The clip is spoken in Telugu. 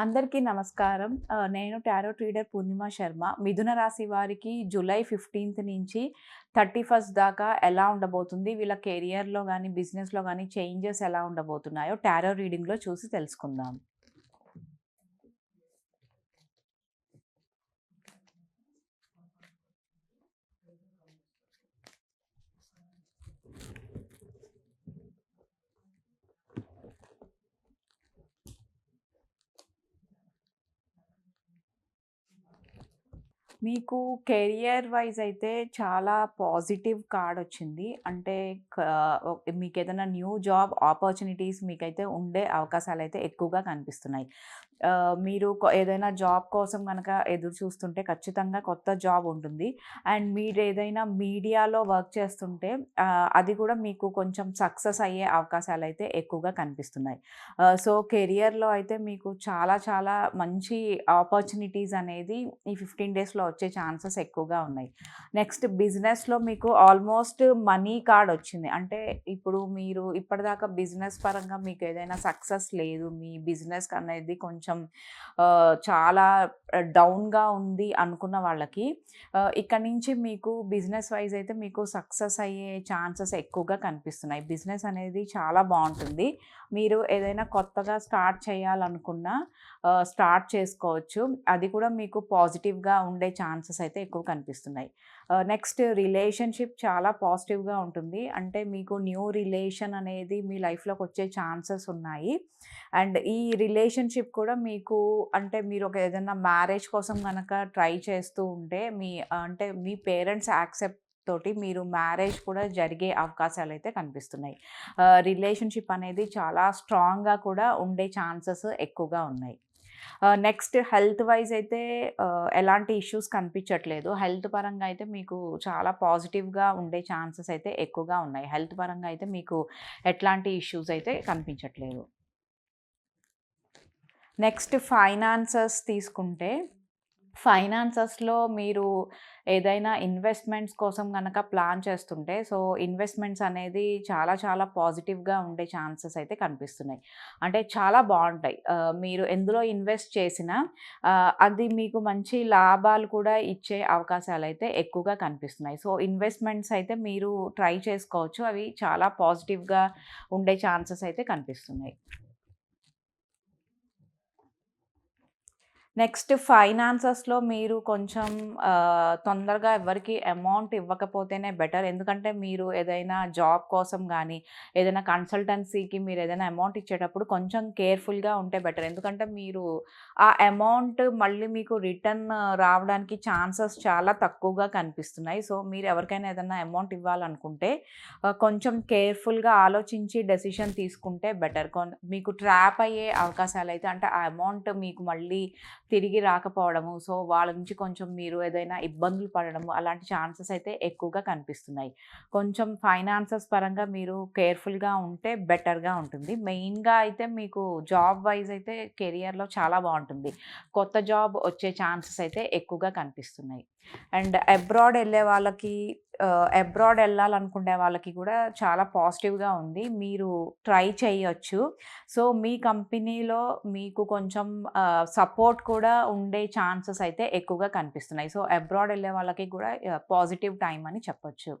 అందరికీ నమస్కారం. నేను టారో ట్రీడర్ పూర్ణిమ శర్మ. మిథున రాశి వారికి జూలై ఫిఫ్టీన్త్ నుంచి థర్టీ ఫస్ట్ దాకా ఎలా ఉండబోతుంది? వీళ్ళ కెరియర్లో కానీ బిజినెస్లో కానీ చేంజెస్ ఎలా ఉండబోతున్నాయో టారో రీడింగ్లో చూసి తెలుసుకుందాం. మీకు కెరియర్ వైజ్ అయితే చాలా పాజిటివ్ కార్డ్ వచ్చింది అంటే మీకు ఏదైనా న్యూ జాబ్ ఆపర్చునిటీస్ మీకైతే ఉండే అవకాశాలు అయితే ఎక్కువగా కనిపిస్తున్నాయి. మీరు ఏదైనా జాబ్ కోసం కనుక ఎదురు చూస్తుంటే ఖచ్చితంగా కొత్త జాబ్ ఉంటుంది. అండ్ మీరు ఏదైనా మీడియాలో వర్క్ చేస్తుంటే అది కూడా మీకు కొంచెం సక్సెస్ అయ్యే అవకాశాలు అయితే ఎక్కువగా కనిపిస్తున్నాయి. సో కెరియర్లో అయితే మీకు చాలా చాలా మంచి ఆపర్చునిటీస్ అనేది ఈ ఫిఫ్టీన్ డేస్లో వచ్చే ఛాన్సెస్ ఎక్కువగా ఉన్నాయి. నెక్స్ట్ బిజినెస్లో మీకు ఆల్మోస్ట్ మనీ కార్డ్ వచ్చింది. అంటే ఇప్పుడు మీరు ఇప్పటిదాకా బిజినెస్ పరంగా మీకు ఏదైనా సక్సెస్ లేదు. మీ బిజినెస్ అనేది కొంచెం చాలా డౌన్గా ఉంది అనుకున్న వాళ్ళకి ఇక్కడ నుంచి మీకు బిజినెస్ వైజ్ అయితే మీకు సక్సెస్ అయ్యే ఛాన్సెస్ ఎక్కువగా కనిపిస్తున్నాయి. బిజినెస్ అనేది చాలా బాగుంటుంది. మీరు ఏదైనా కొత్తగా స్టార్ట్ చేయాలనుకున్నా స్టార్ట్ చేసుకోవచ్చు. అది కూడా మీకు పాజిటివ్గా ఉండే ఛాన్సెస్ అయితే ఎక్కువ కనిపిస్తున్నాయి. నెక్స్ట్ రిలేషన్షిప్ చాలా పాజిటివ్గా ఉంటుంది. అంటే మీకు న్యూ రిలేషన్ అనేది మీ లైఫ్లోకి వచ్చే ఛాన్సెస్ ఉన్నాయి. అండ్ ఈ రిలేషన్షిప్ కూడా మీకు అంటే మీరు ఒక ఏదైనా మ్యారేజ్ కోసం కనుక ట్రై చేస్తూ ఉంటే మీ అంటే మీ పేరెంట్స్ యాక్సెప్ట్ తోటి మీరు మ్యారేజ్ కూడా జరిగే అవకాశాలు అయితే కనిపిస్తున్నాయి. రిలేషన్షిప్ అనేది చాలా స్ట్రాంగ్గా కూడా ఉండే ఛాన్సెస్ ఎక్కువగా ఉన్నాయి. నెక్స్ట్ హెల్త్ వైజ్ అయితే ఎలాంటి ఇష్యూస్ కనిపించట్లేదు. హెల్త్ పరంగా అయితే మీకు చాలా పాజిటివ్గా ఉండే ఛాన్సెస్ అయితే ఎక్కువగా ఉన్నాయి. హెల్త్ పరంగా అయితే మీకు ఎట్లాంటి ఇష్యూస్ అయితే కనిపించట్లేదు. నెక్స్ట్ ఫైనాన్సెస్ తీసుకుంటే ఫైనాన్సెస్లో మీరు ఏదైనా ఇన్వెస్ట్మెంట్స్ కోసం కనుక ప్లాన్ చేస్తుంటే సో ఇన్వెస్ట్మెంట్స్ అనేది చాలా చాలా పాజిటివ్గా ఉండే ఛాన్సెస్ అయితే కనిపిస్తున్నాయి. అంటే చాలా బాగుంటాయి. మీరు ఎందులో ఇన్వెస్ట్ చేసినా అది మీకు మంచి లాభాలు కూడా ఇచ్చే అవకాశాలు అయితే ఎక్కువగా కనిపిస్తున్నాయి. సో ఇన్వెస్ట్మెంట్స్ అయితే మీరు ట్రై చేసుకోవచ్చు. అవి చాలా పాజిటివ్గా ఉండే ఛాన్సెస్ అయితే కనిపిస్తున్నాయి. నెక్స్ట్ ఫైనాన్సెస్లో మీరు కొంచెం తొందరగా ఎవరికి అమౌంట్ ఇవ్వకపోతేనే బెటర్. ఎందుకంటే మీరు ఏదైనా జాబ్ కోసం కానీ ఏదైనా కన్సల్టెన్సీకి మీరు ఏదైనా అమౌంట్ ఇచ్చేటప్పుడు కొంచెం కేర్ఫుల్గా ఉంటే బెటర్. ఎందుకంటే మీరు ఆ అమౌంట్ మళ్ళీ మీకు రిటర్న్ రావడానికి ఛాన్సెస్ చాలా తక్కువగా కనిపిస్తున్నాయి. సో మీరు ఎవరికైనా ఏదైనా అమౌంట్ ఇవ్వాలనుకుంటే కొంచెం కేర్ఫుల్గా ఆలోచించి డెసిషన్ తీసుకుంటే బెటర్. మీకు ట్రాప్ అయ్యే అవకాశాలు అయితే అంటే ఆ అమౌంట్ మీకు మళ్ళీ తిరిగి రాకపోవడము. సో వాళ్ళ నుంచి కొంచెం మీరు ఏదైనా ఇబ్బందులు పడడము అలాంటి ఛాన్సెస్ అయితే ఎక్కువగా కనిపిస్తున్నాయి. కొంచెం ఫైనాన్సెస్ పరంగా మీరు కేర్ఫుల్గా ఉంటే బెటర్గా ఉంటుంది. మెయిన్గా అయితే మీకు జాబ్ వైజ్ అయితే కెరియర్లో చాలా బాగుంటుంది. కొత్త జాబ్ వచ్చే ఛాన్సెస్ అయితే ఎక్కువగా కనిపిస్తున్నాయి. అండ్ అబ్రాడ్ వెళ్ళే వాళ్ళకి అబ్రాడ్ వెళ్ళాలనుకునే వాళ్ళకి కూడా చాలా పాజిటివ్గా ఉంది. మీరు ట్రై చేయొచ్చు. సో మీ కంపెనీలో మీకు కొంచెం సపోర్ట్ కూడా ఉండే ఛాన్సెస్ అయితే ఎక్కువగా కనిపిస్తున్నాయి. సో అబ్రాడ్ వెళ్ళే వాళ్ళకి కూడా పాజిటివ్ టైం అని చెప్పొచ్చు.